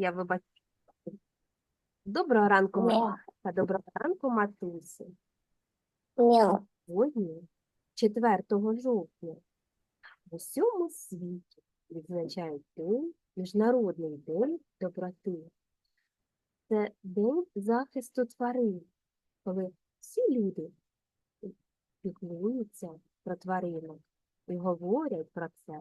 Я вибачаю. Доброго ранку. Марта. Доброго ранку, матусі. Мяу. Сьогодні, 4 жовтня, в усьому світі відзначають День, Міжнародний день доброти. Це день захисту тварин, коли всі люди піклуються про тваринок і говорять про це,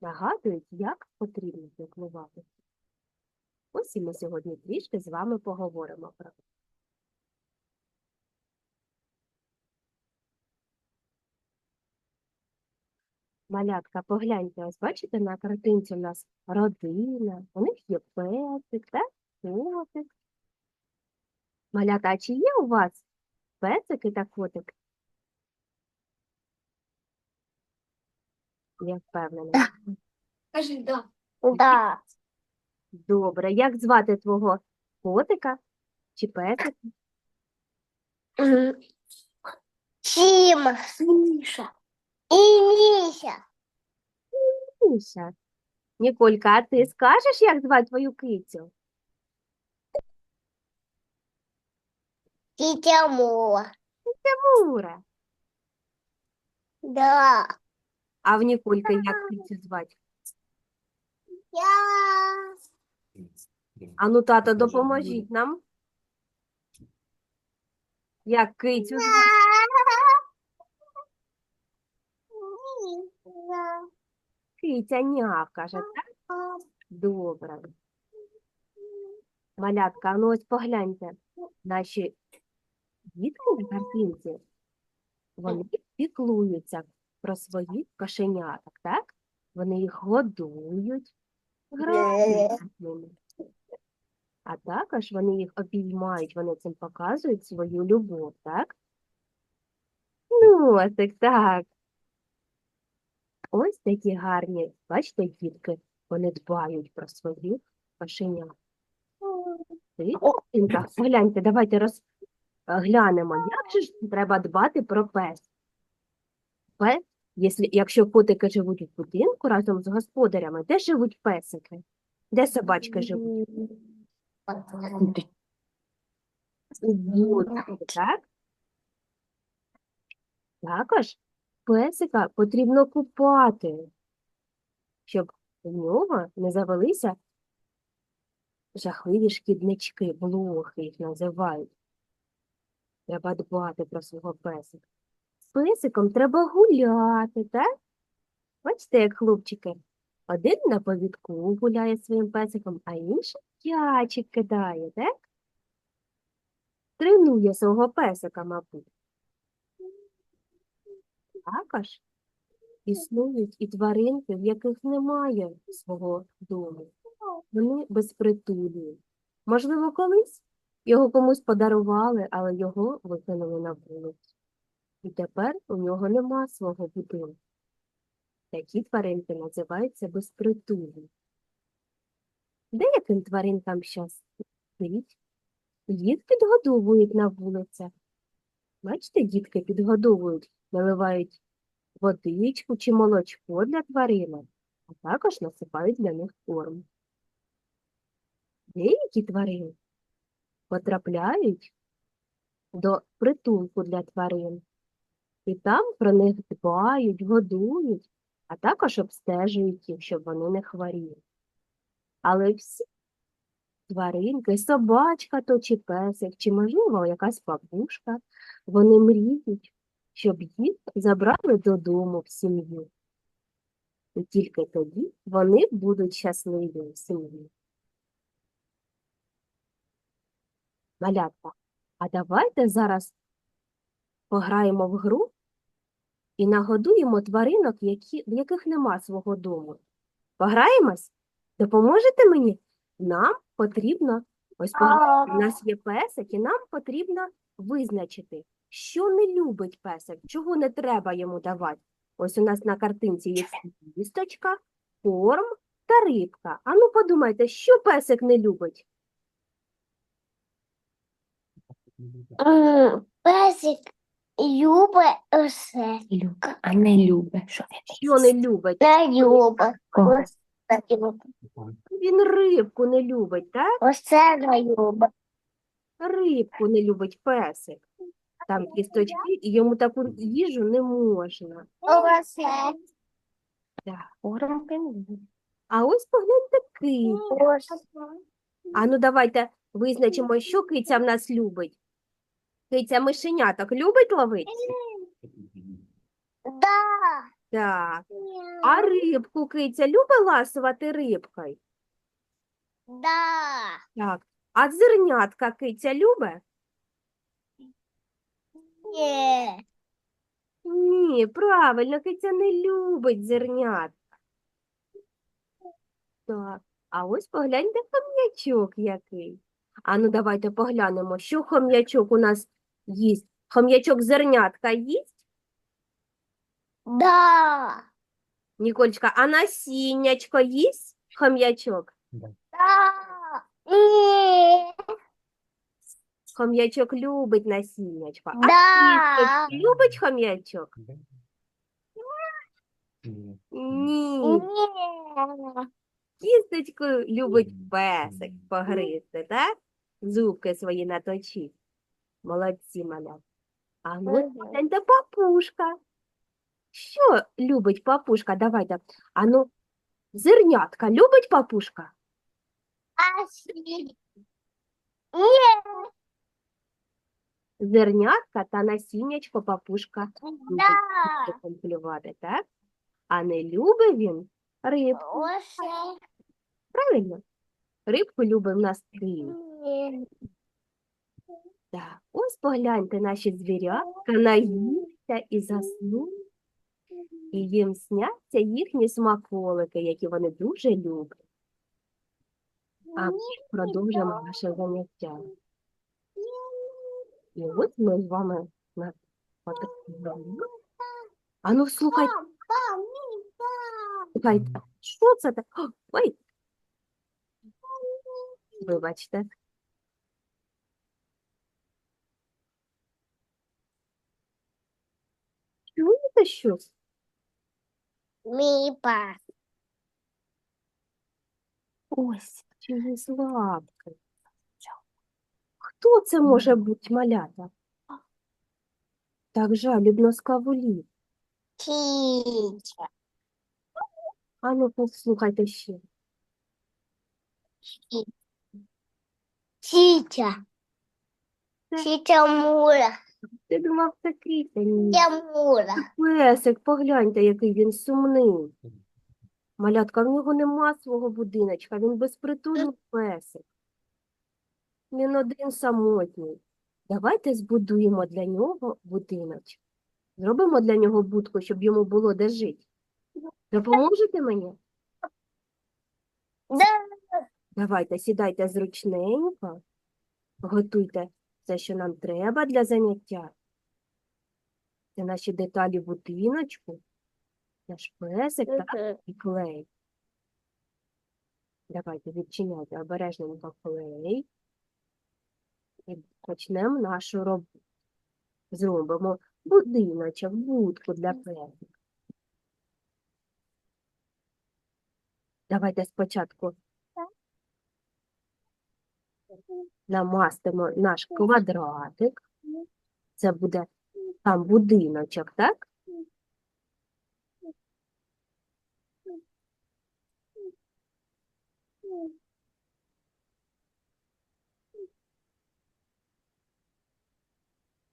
нагадують, як потрібно піклуватися. Ось і ми сьогодні трішки з вами поговоримо про це. Малятка, погляньте, ось бачите, на картинці у нас родина, у них є песик, так? Котик. Малята, а чи є у вас песики та котик? Я впевнена. Кажи, да. Да. Добре. Як звати твого котика чи песика? Мгм. Тима Миша. и Миша. Міша. Ніколька, а ти скажеш, як звати твою кицю? Тетя Мула. Мура. Да. А в Нікольки як кицю звати? Я. А ну, тато, допоможіть нам. Як кицю звати? Киця няв, каже, так? Добре. Малятка, а ну ось погляньте. Наші дітки на картинці, вони піклуються про своїх кошеняток, так? Вони їх годують, граються з ними. А також вони їх обіймають, вони цим показують свою любов, так? Носик, так. Ось такі гарні, бачите, дітки, вони дбають про своїх кошенят. Ти, гляньте, давайте розглянемо, як же ж треба дбати про пес. Пес, якщо, якщо котики живуть в будинку разом з господарями, де живуть песики? Де собачки живуть? Так? Також песика потрібно купати, щоб у нього не завелися жахливі шкіднички, блохи їх називають. Треба дбати про свого песика. З песиком треба гуляти, так? Бачите, як хлопчики. Один на повідку гуляє своїм песиком, а інший ячик кидає, так? Тренує свого песика, мабуть. Також існують і тваринки, в яких немає свого дому. Вони безпритульні. Можливо, колись його комусь подарували, але його викинули на вулицю. І тепер у нього нема свого будинку. Такі тваринки називаються безпритульні. Деяким тваринкам щастить. Їх підгодовують на вулицях. Бачите, дітки підгодовують, наливають водичку чи молочко для тваринок, а також насипають для них корм. Деякі тварини потрапляють до притулку для тварин, і там про них дбають, годують, а також обстежують їх, щоб вони не хворіли. Але всі тваринки, собачка то чи песик, чи, можливо, якась бабушка, вони мріють, щоб їх забрали додому в сім'ю. І тільки тоді вони будуть щасливі в сім'ї. Малятка, а давайте зараз пограємо в гру і нагодуємо тваринок, які, в яких нема свого дому. Пограємось? Допоможете мені? Нам потрібно, ось у нас є песик, і нам потрібно визначити, що не любить песик, чого не треба йому давати. Ось у нас на картинці є кісточка, корм та рибка. А ну подумайте, що песик не любить? Песик любить усе. Люка, а не любе. Що Що не любить? Не любить. Любить. Він рибку не любить, так? Оце Люба. Рибку не любить песик. Там кісточки, і йому таку їжу не можна. Оце. Так. А ось погляньте киця. Ось. А ну давайте визначимо, що киця в нас любить. Киця мишеняток любить ловити? Да. Так. А рибку киця любить ласувати рибкою? Да. Так. А зернятка киця любить? Ні. Ні, правильно, киця не любить зернят. Так. А ось погляньте хом'ячок який. А ну давайте поглянемо, що хом'ячок у нас їсть. Хом'ячок зернятка їсть? Да. Ніколечка, а насіннячко їсть хом'ячок? Да. Ні. Хом'ячок любить насіннячко. А Да. кісточки любить хом'ячок? Ні. Ні. Ні. Кісточку любить песик погризти, так? Зубки свої наточить. Молодці, малят. А ну, Мгм. гляньте, папушка. Що любить папушка? Давайте. А ну, зернятка любить папушка? А сі- Ні. Зернятка та насіннячко папушка любить Да. песиком клювати, так? А не любить він рибку, Оце. правильно? Рибку любить в нас кит. Ні. Так, ось погляньте, наші звірятка наївся і заснули, І їм сняться їхні смаколики, які вони дуже люблять. А ми продовжимо наше заняття. І ось ми з вами на. А ну слухайте, слухайте, що це таке? Ой, вибачте. Чуєте щось? Мій пас. Ось чиїсь лапки. Хто це може бути малята? Так жалібно скавулів. Тітя. А ну послухайте ще. Тітя. Це- Мура. Ти думав, це киця? Ні. Тітя Мура. Песик, погляньте, який він сумний. Малятка, в нього нема свого будиночка, він безпритульний песик. Він один самотній. Давайте збудуємо для нього будиночок. Зробимо для нього будку, щоб йому було де жити. Допоможете мені? Да. Давайте, сідайте зручненько, готуйте все, що нам треба для заняття. Це наші деталі будиночку, наш песик та і клей. Давайте відчиняйте обережненько клей і почнемо нашу роботу. Зробимо будиночок, будку для песика. Давайте спочатку намастимо наш квадратик. Це буде там будиночок, так?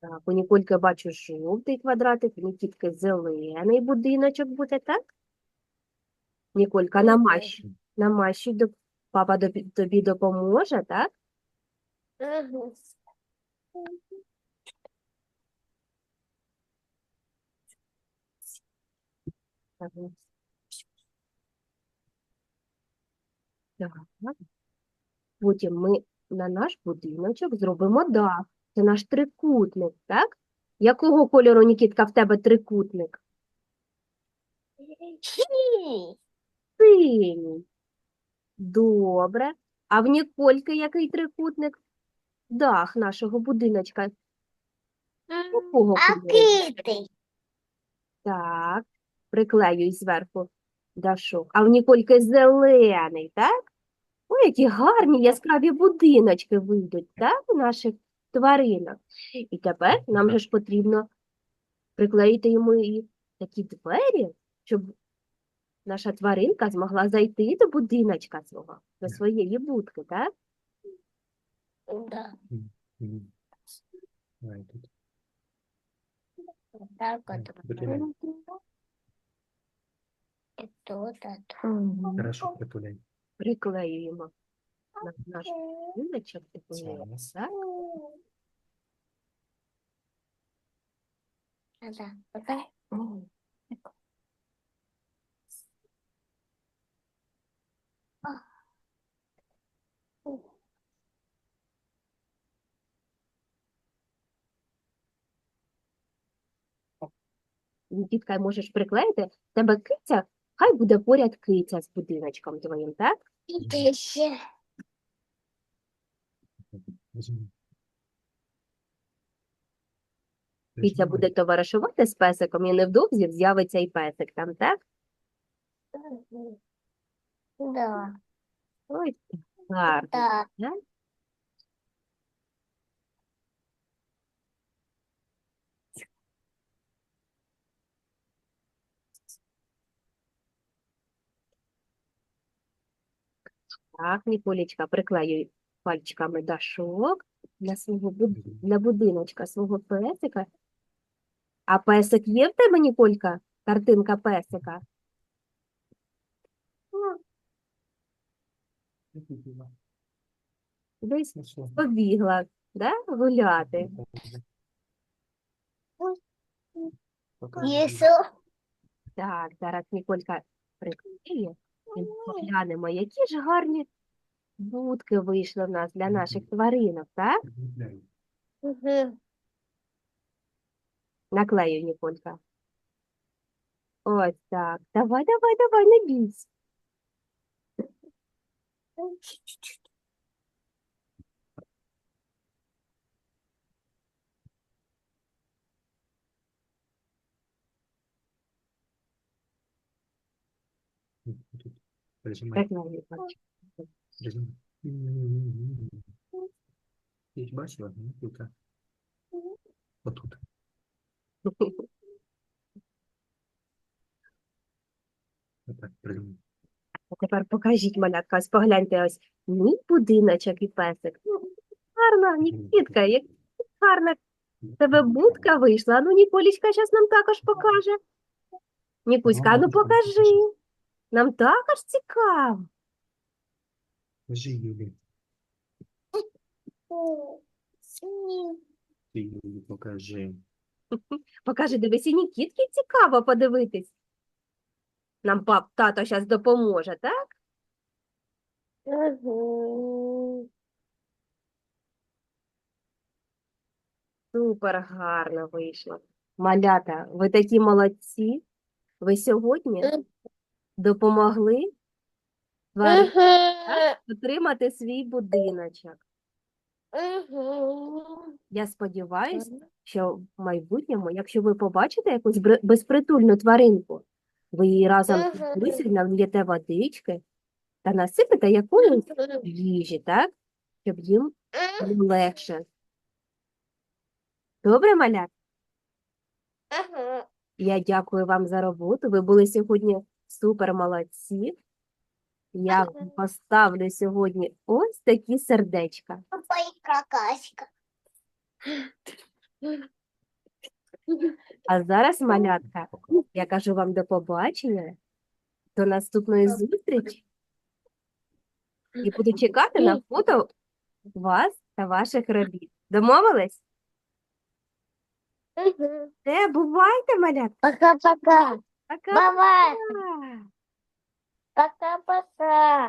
Так, у Нікольки бачу жовтий квадратик, у Нікітки зелений будиночок буде, так? Ніколька, намащуй, намащуй, папа тобі допоможе, так? Потім ми на наш будиночок зробимо дах. Це наш трикутник, так? Якого кольору, Нікітка, в тебе трикутник? Синій. Добре. А в Нікольки який трикутник? Дах нашого будиночка. Якого А кольору? китий. Так. Приклеюй зверху дашок. А в Нікольки зелений, так? Ой, які гарні яскраві будиночки вийдуть, так, у наших тваринок. І тепер нам же ж потрібно приклеїти йому і такі двері, щоб наша тваринка змогла зайти до будиночка свого, до своєї будки, так? Да. Мгм. Давай тут. Вот так М, вот. притуляй. И тут, а Хорошо, притуляй. Приклеюємо на наш будиночок, такий, Зараз. так? тут. Да. Вот так. Дітка, можеш приклеїти, тебе киця, хай буде поряд киця з будиночком твоїм, так? Візьми. Киця буде товаришувати з песиком, і невдовзі з'явиться і песик там, так? Да. Ой, гарно. Да. Да? Так, Ніколічка, приклеюй пальчиками дашок для свого буд... Для будиночка свого песика. А песик є в тебе, Ніколька? Картинка песика? Десь Ну, побігла, да? гуляти. Так, зараз Ніколька приклеє. Поглянемо, які ж гарні будки вийшли в нас для наших тваринок, так? Наклею, Ніколька. Ось так. Давай, давай, давай, не бійся. М, Тут. Прижимай. Прижимай. Ти ж бачила? Ну, тут. Отут. Отак, прижимай. А тепер покажіть, малятка, ось погляньте ось мій будиночок і песик. Ну, гарна, Нікітка, як гарна тебе будка вийшла. Ну, Ніколічка зараз нам також покаже. Нікуська, ну покажи. Нам також цікаво. Скажи, Юлі. Ти Юлі покажи. Покажи, дивись, і Нікітки цікаво подивитись. Нам пап, тато зараз допоможе, так? Супер гарно вийшло. Малята, ви такі молодці. Ви сьогодні. Допомогли тваринам отримати свій будиночок. Я сподіваюся, що в майбутньому, якщо ви побачите якусь безпритульну тваринку, ви її разом Мгм. водички та насипите якоїсь їжі, так? Щоб їм було легше. Добре, малят? Я дякую вам за роботу. Ви були сьогодні супер молодці. Я вам поставлю сьогодні ось такі сердечка. Папа. А зараз, малятка, я кажу вам до побачення, до наступної зустрічі. І буду чекати на фото вас та ваших робіт. Домовились? Мгм. Все, бувайте, малятка. Пока-пока. Пока. Бывает. Пока-пока.